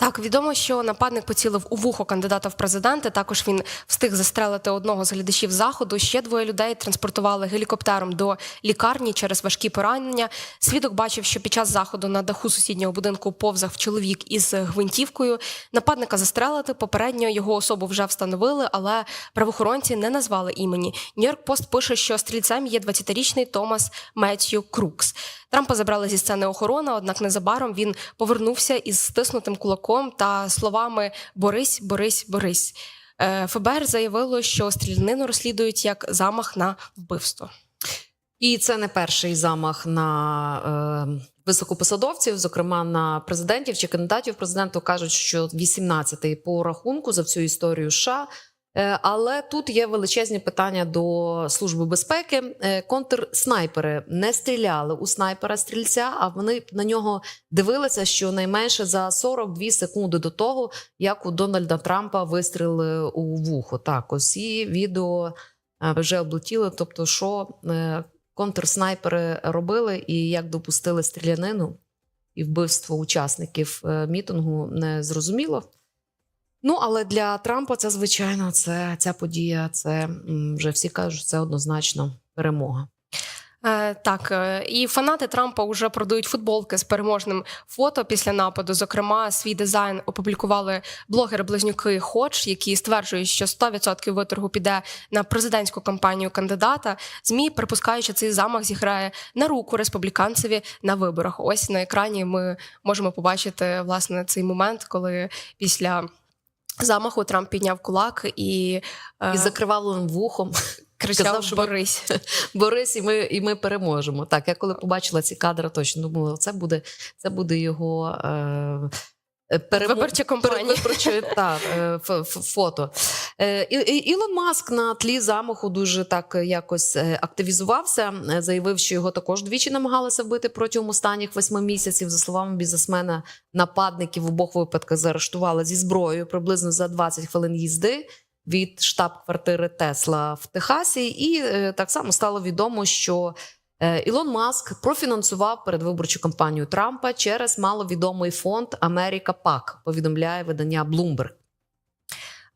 Так, відомо, що нападник поцілив у вухо кандидата в президенти. Також він встиг застрелити одного з глядачів заходу. Ще двоє людей транспортували гелікоптером до лікарні через важкі поранення. Свідок бачив, що під час заходу на даху сусіднього будинку повзав чоловік із гвинтівкою. Нападника застрелити. Попередньо його особу вже встановили, але правоохоронці не назвали імені. Нью-Йорк Пост пише, що стрільцем є 20-річний Томас Меттью Крукс. Трампа забрали зі сцени охорона, однак незабаром він повернувся із стиснутим кулаком та словами Борись, борись, борись. Е, ФБР заявило, що стрілянину розслідують як замах на вбивство. І це не перший замах на е, високопосадовців, зокрема на президентів чи кандидатів. Президенту кажуть, що 18-й по рахунку за всю історію США. Е, Але тут є величезні питання до служби безпеки. Е, Контрснайпери не стріляли у снайпера стрільця, а вони на нього дивилися щонайменше за 42 секунди до того, як у Дональда Трампа вистрілили у вухо. Так, ось і відео е, вже облетіли. Тобто, що контрснайпери робили, і як допустили стрілянину і вбивство учасників мітингу, не зрозуміло. Ну, але для Трампа це звичайно, це ця подія. Це вже всі кажуть, це однозначно перемога. Е, так, е, і фанати Трампа вже продають футболки з переможним фото після нападу. Зокрема, свій дизайн опублікували блогери-близнюки Хоч, які стверджують, що 100% виторгу піде на президентську кампанію кандидата. Змі припускають, що цей замах зіграє на руку республіканцеві на виборах. Ось на екрані ми можемо побачити власне цей момент, коли після замаху Трамп підняв кулак і, е, І закривавленим вухом кричав Казав, що Борись. Борис, і ми, і ми переможемо. Так, я коли побачила ці кадри, точно думала, це буде, це буде його. Е, е, перемо- Виборча кампанія. Передвиборче, так, е, фото. Е, І, і, Ілон Маск на тлі замаху дуже так якось активізувався. Заявив, що його також двічі намагалися вбити протягом останніх восьми місяців. За словами бізнесмена, нападників в обох випадках заарештували зі зброєю приблизно за 20 хвилин їзди від штаб-квартири Тесла в Техасі. І так само стало відомо, що Ілон Маск профінансував передвиборчу кампанію Трампа через маловідомий фонд Америка Пак. Повідомляє видання Bloomberg.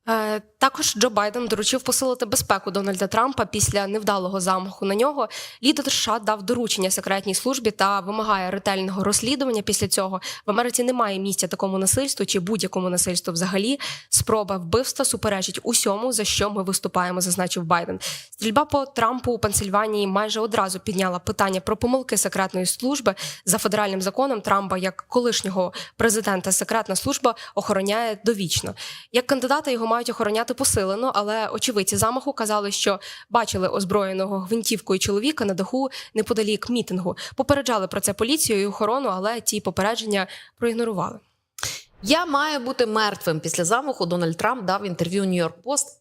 Е, Також Джо Байден доручив посилити безпеку Дональда Трампа після невдалого замаху на нього. Лідер США дав доручення секретній службі та вимагає ретельного розслідування. Після цього в Америці немає місця такому насильству чи будь-якому насильству. Взагалі, спроба вбивства суперечить усьому, за що ми виступаємо, зазначив Байден. Стрільба по Трампу у Пенсильванії майже одразу підняла питання про помилки секретної служби за федеральним законом. Трампа як колишнього президента секретна служба охороняє довічно. Як кандидата його мають охороняти посилено, але очевидці замаху казали, що бачили озброєного гвинтівкою чоловіка на даху неподалік мітингу. Попереджали про це поліцію і охорону, але ті попередження проігнорували. Я маю бути мертвим. Після замаху Дональд Трамп дав інтерв'ю Нью-Йорк Пост.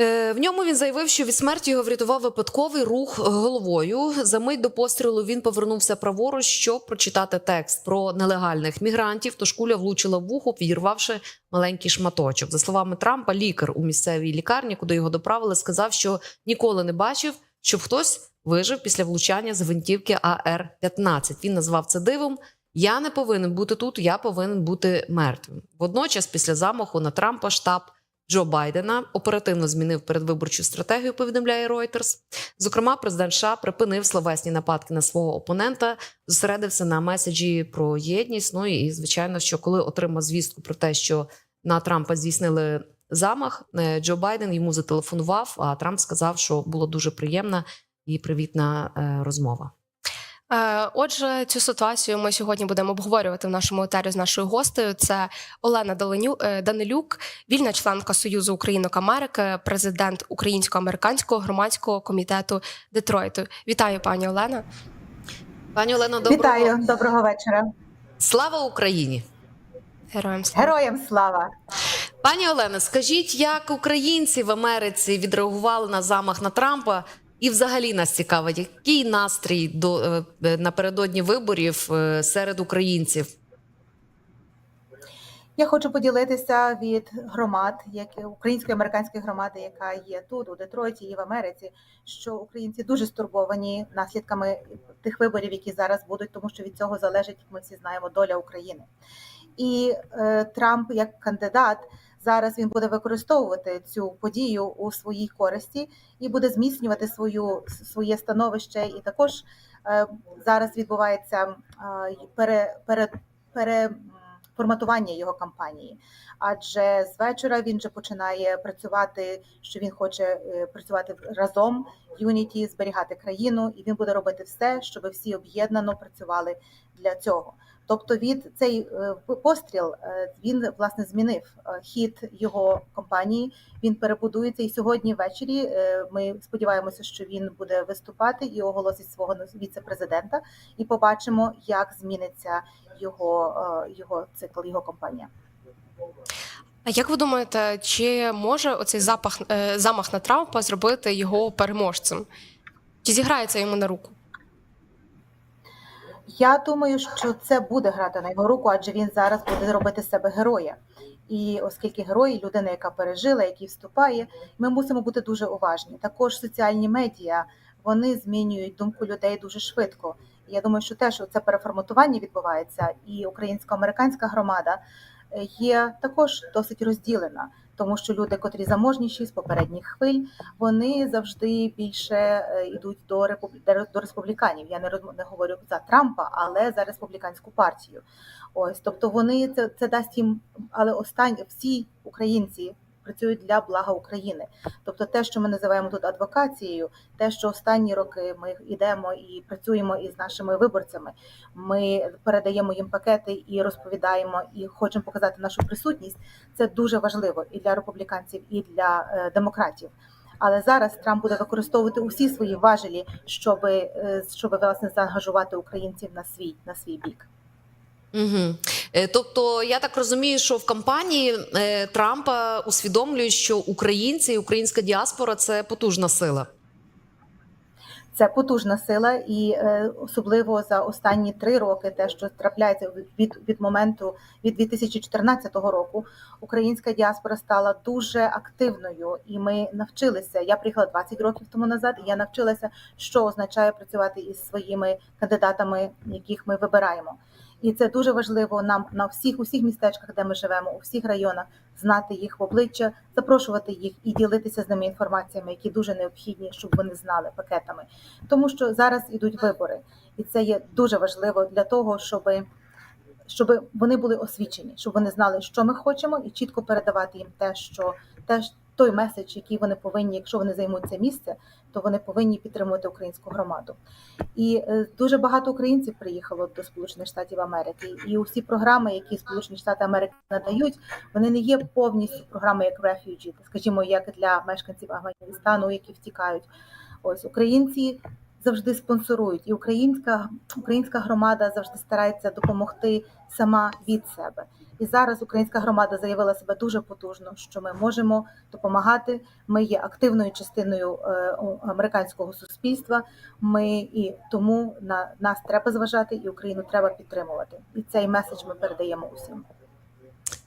Е, В ньому він заявив, що від смерті його врятував випадковий рух головою. За мить до пострілу він повернувся праворуч, щоб прочитати текст про нелегальних мігрантів. Тож куля влучила в вухо, підірвавши маленький шматочок. За словами Трампа, лікар у місцевій лікарні, куди його доправили, сказав, що ніколи не бачив, щоб хтось вижив після влучання з гвинтівки АР-15. Він назвав це дивом. Я не повинен бути тут, я повинен бути мертвим. Водночас, після замаху на Трампа, штаб Джо Байдена оперативно змінив передвиборчу стратегію. Повідомляє Reuters. Зокрема, президент США припинив словесні нападки на свого опонента, зосередився на меседжі про єдність. Ну і звичайно, що коли отримав звістку про те, що на Трампа здійснили замах, е, Джо Байден йому зателефонував. А Трамп сказав, що було дуже приємна і привітна е, розмова. Е, Отже, цю ситуацію ми сьогодні будемо обговорювати в нашому етері з нашою гостею. Це Олена е, Данилюк, вільна членка Союзу Українок Америки, президент Українсько-американського громадського комітету Детройту. Вітаю, пані Олена. Пані Олено, доброго Вітаю, доброго вечора. слава Україні! Героям слава. Героям слава! Пані Олено, скажіть, як українці в Америці відреагували на замах на Трампа? І, взагалі, нас цікавить, який настрій до е, напередодні виборів е, серед українців? Я хочу поділитися від громад, як української американської громади, яка є тут, у Детройті і в Америці, що українці дуже стурбовані наслідками тих виборів, які зараз будуть, тому що від цього залежить, як ми всі знаємо, доля України. І е, Трамп як кандидат зараз він буде використовувати цю подію у своїй користі і буде зміцнювати свою своє становище. І також е, зараз відбувається е, пере, пере, пере, форматування його кампанії. Адже з вечора він вже починає працювати, що він хоче е, працювати разом, юніті, зберігати країну, і він буде робити все, щоб всі об'єднано працювали для цього. Тобто, від цей е, постріл е, він власне змінив е, хід його компанії. Він перебудується. І сьогодні ввечері ми сподіваємося, що він буде виступати і оголосить свого віце-президента, і побачимо, як зміниться його, його цикл, його компанія. А як ви думаєте, чи може оцей запах замах на Трампа зробити його переможцем? Чи зіграється йому на руку? Я думаю, що це буде грати на його руку, адже він зараз буде робити себе героя. І оскільки герой, людина, яка пережила, який вступає, ми мусимо бути дуже уважні. Також соціальні медіа вони змінюють думку людей дуже швидко. Я думаю, що те, що це переформатування відбувається, і українсько-американська громада е, є також досить розділена, тому що люди, котрі заможніші з попередніх хвиль, вони завжди більше е, йдуть до до республіканів. Я не не говорю за Трампа, але за республіканську партію. Ось, тобто вони це, це дасть їм, але останні всі українці працюють для блага України. Тобто, те, що ми називаємо тут адвокацією, те, що останні роки ми йдемо і працюємо із нашими виборцями, ми передаємо їм пакети і розповідаємо, і хочемо показати нашу присутність. Це дуже важливо і для республіканців, і для е, демократів. Але зараз Трамп буде використовувати усі свої важелі, щоб, щоб власне заангажувати українців на свій на свій бік. Угу. Тобто, я так розумію, що в кампанії е, Трампа усвідомлюють, що українці і українська діаспора це потужна сила. Це потужна сила, і е, особливо за останні три роки, те, що трапляється від від моменту від 2014 року, українська діаспора стала дуже активною, і ми навчилися. Я приїхала 20 років тому назад, і я навчилася, що означає працювати із своїми кандидатами, яких ми вибираємо. І це дуже важливо нам на всіх усіх містечках, де ми живемо, у всіх районах, знати їх в обличчя, запрошувати їх і ділитися з ними інформаціями, які дуже необхідні, щоб вони знали пакетами. Тому що зараз ідуть вибори, і це є дуже важливо для того, щоб щоб вони були освічені, щоб вони знали, що ми хочемо, і чітко передавати їм те, що те, той меседж, який вони повинні, якщо вони займуть це місце, то вони повинні підтримувати українську громаду. І е, дуже багато українців приїхало до Сполучених Штатів Америки, і усі програми, які Сполучені Штати Америки надають, вони не є повністю програми як Refugee, скажімо, як для мешканців Афганістану, які втікають. Ось українці завжди спонсорують, і українська українська громада завжди старається допомогти сама від себе. І зараз українська громада заявила себе дуже потужно, що ми можемо допомагати. Ми є активною частиною е, американського суспільства. Ми і тому на нас треба зважати, і Україну треба підтримувати. І цей меседж ми передаємо усім.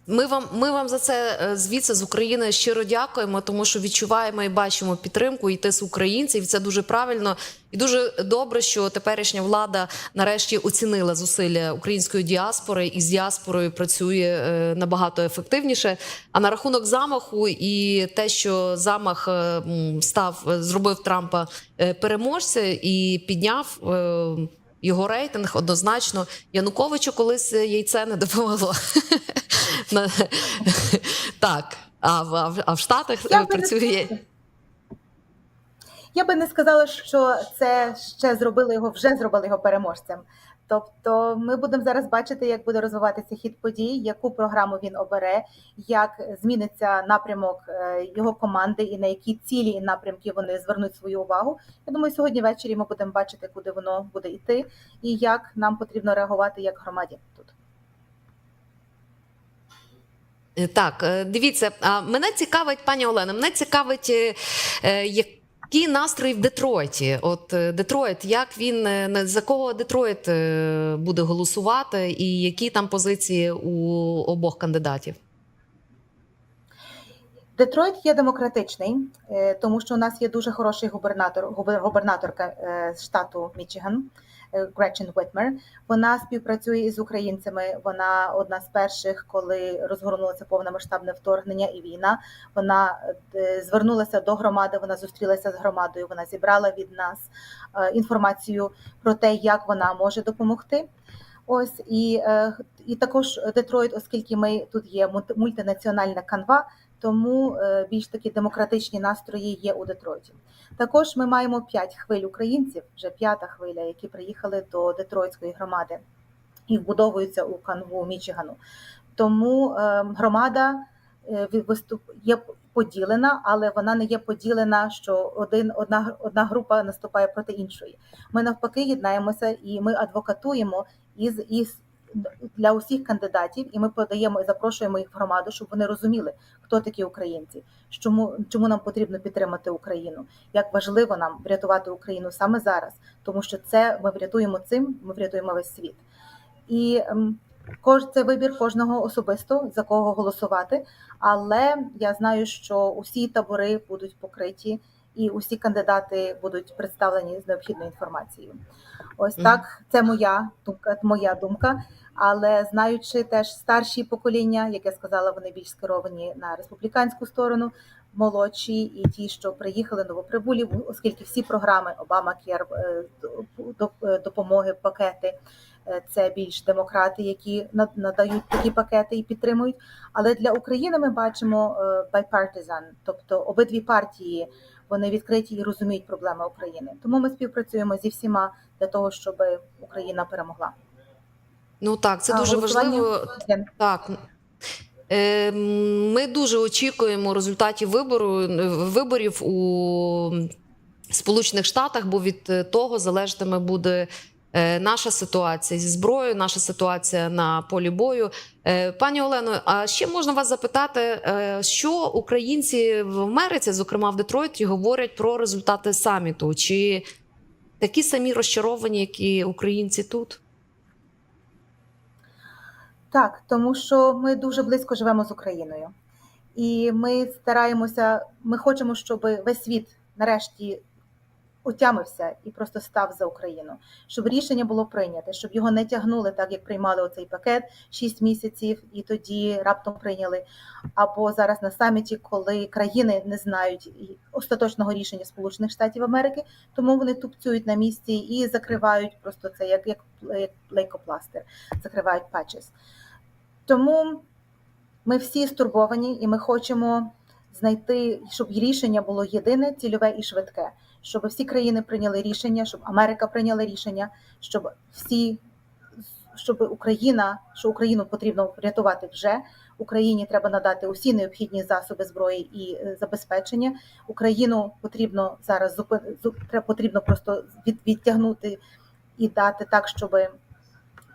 Ми вам ми вам за це е, звідси з України щиро дякуємо, тому що відчуваємо і бачимо підтримку і тис українців. Це дуже правильно і дуже добре, що теперішня влада нарешті оцінила зусилля української діаспори і з діаспорою працює е, набагато ефективніше. А на рахунок замаху і те, що замах е, став зробив Трампа переможця і підняв. Його рейтинг однозначно Януковичу колись яйце не допомогло. Так, а в, а в Штатах Я працює. би Я би не сказала, що це ще зробили його, вже зробили його переможцем. Тобто, ми будемо зараз бачити, як буде розвиватися хід подій, яку програму він обере, як зміниться напрямок його команди і на які цілі і напрямки вони звернуть свою увагу. Я думаю, сьогодні ввечері ми будемо бачити, куди воно буде йти, і як нам потрібно реагувати як громаді тут. Так, дивіться, а мене цікавить, пані Олена, мене цікавить, які настрої в Детройті. От Детройт, як він за кого Детройт буде голосувати, і які там позиції у обох кандидатів? Детройт є демократичний, тому що у нас є дуже хороший губернатор, губернаторка штату Мічиган. Гречен Витмер. Вона співпрацює із українцями. Вона одна з перших, коли розгорнулося повномасштабне вторгнення і війна. Вона е, звернулася до громади. Вона зустрілася з громадою. Вона зібрала від нас е, інформацію про те, як вона може допомогти. Ось і, е, і також Детройт, оскільки ми тут є мульти- мультинаціональна канва, тому е, більш такі демократичні настрої є у Детройті. Також ми маємо п'ять хвиль українців, вже п'ята хвиля, які приїхали до Детройтської громади і вбудовуються у канву Мічигану. Тому е, громада е, є поділена, але вона не є поділена, що один одна одна група наступає проти іншої. Ми навпаки єднаємося і ми адвокатуємо із із для усіх кандидатів, і ми подаємо і запрошуємо їх в громаду, щоб вони розуміли, хто такі українці, чому чому нам потрібно підтримати Україну, як важливо нам врятувати Україну саме зараз, тому що це ми врятуємо цим, ми врятуємо весь світ. І ем, кож це вибір кожного особисто за кого голосувати. Але я знаю, що усі табори будуть покриті, і усі кандидати будуть представлені з необхідною інформацією. Ось так, це моя думка, моя думка. Але знаючи теж старші покоління, як я сказала, вони більш скеровані на республіканську сторону, молодші і ті, що приїхали новоприбулі, оскільки всі програми Обама Кер допомоги, пакети е, це більш демократи, які надають такі пакети і підтримують. Але для України ми бачимо е, bipartisan, тобто обидві партії вони відкриті і розуміють проблеми України. Тому ми співпрацюємо зі всіма для того, щоб Україна перемогла. Ну так, це А, дуже важливо. Так. Е, Ми дуже очікуємо результатів вибору виборів у Сполучених Штатах, бо від того залежатиме буде наша ситуація зі зброєю, наша ситуація на полі бою. Е, Пані Олено, а ще можна вас запитати, е, що українці в Америці, зокрема в Детройті, говорять про результати саміту? Чи такі самі розчаровані, як і українці тут? Так, тому що ми дуже близько живемо з Україною, і ми стараємося, ми хочемо, щоб весь світ нарешті отямився і просто став за Україну, щоб рішення було прийняте, щоб його не тягнули так, як приймали оцей пакет 6 місяців, і тоді раптом прийняли. Або зараз на саміті, коли країни не знають остаточного рішення Сполучених Штатів Америки, тому вони тупцюють на місці і закривають просто це як, як, як лейкопластир, закривають патчес. Тому ми всі стурбовані, і ми хочемо знайти, щоб рішення було єдине, цільове і швидке, щоб всі країни прийняли рішення, щоб Америка прийняла рішення, щоб всі, щоб Україна, що Україну потрібно врятувати вже. Україні треба надати усі необхідні засоби зброї і е, забезпечення. Україну потрібно зараз потрібно просто від... відтягнути і дати так, щоб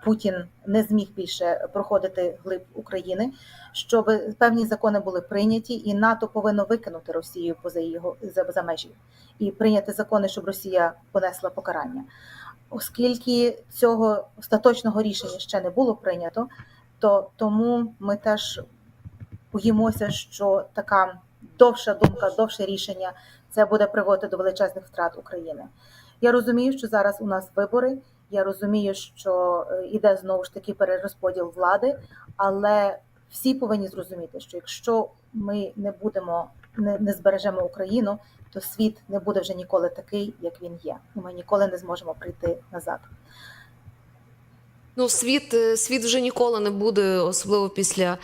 Путін не зміг більше проходити глиб України, щоб певні закони були прийняті, і НАТО повинно викинути Росію поза його за, за межі і прийняти закони, щоб Росія понесла покарання. Оскільки цього остаточного рішення ще не було прийнято, то тому ми теж боїмося, що така довша думка, довше рішення це буде приводити до величезних втрат України. Я розумію, що зараз у нас вибори. Я розумію, що е, іде знову ж таки перерозподіл влади, але всі повинні зрозуміти, що якщо ми не будемо не, не збережемо Україну, то світ не буде вже ніколи такий, як він є, і ми ніколи не зможемо прийти назад. Ну, світ, е, світ вже ніколи не буде, особливо після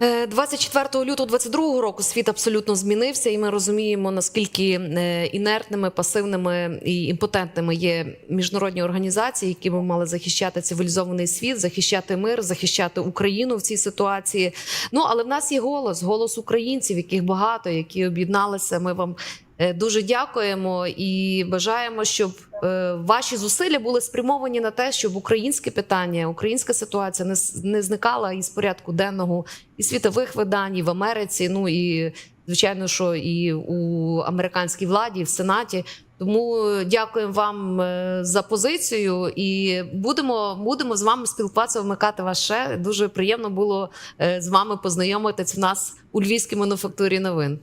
24 лютого 22 року. Світ абсолютно змінився, і ми розуміємо, наскільки е, інертними, пасивними і імпотентними є міжнародні організації, які би мали захищати цивілізований світ, захищати мир, захищати Україну в цій ситуації. Ну але в нас є голос, голос українців, яких багато, які об'єдналися. Ми вам Е, Дуже дякуємо і бажаємо, щоб е, ваші зусилля були спрямовані на те, щоб українське питання, українська ситуація не, не зникала із порядку денного і світових видань, і в Америці. Ну і звичайно, що і у американській владі, і в Сенаті. Тому дякуємо вам е, за позицію і будемо, будемо з вами спілкуватися, вмикати вас ще. Дуже приємно було е, з вами познайомитись в нас у Львівській мануфактурі новин.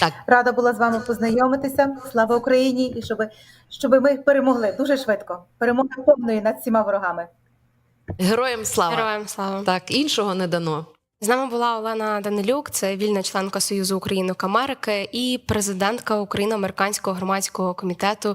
Так. Рада була з вами познайомитися. Слава Україні! І щоб, щоб ми перемогли дуже швидко. Перемога повної над всіма ворогами. Героям слава! Героям слава. Так, іншого не дано. З нами була Олена Данилюк, це вільна членка Союзу Українок Америки і президентка Україно-американського громадського комітету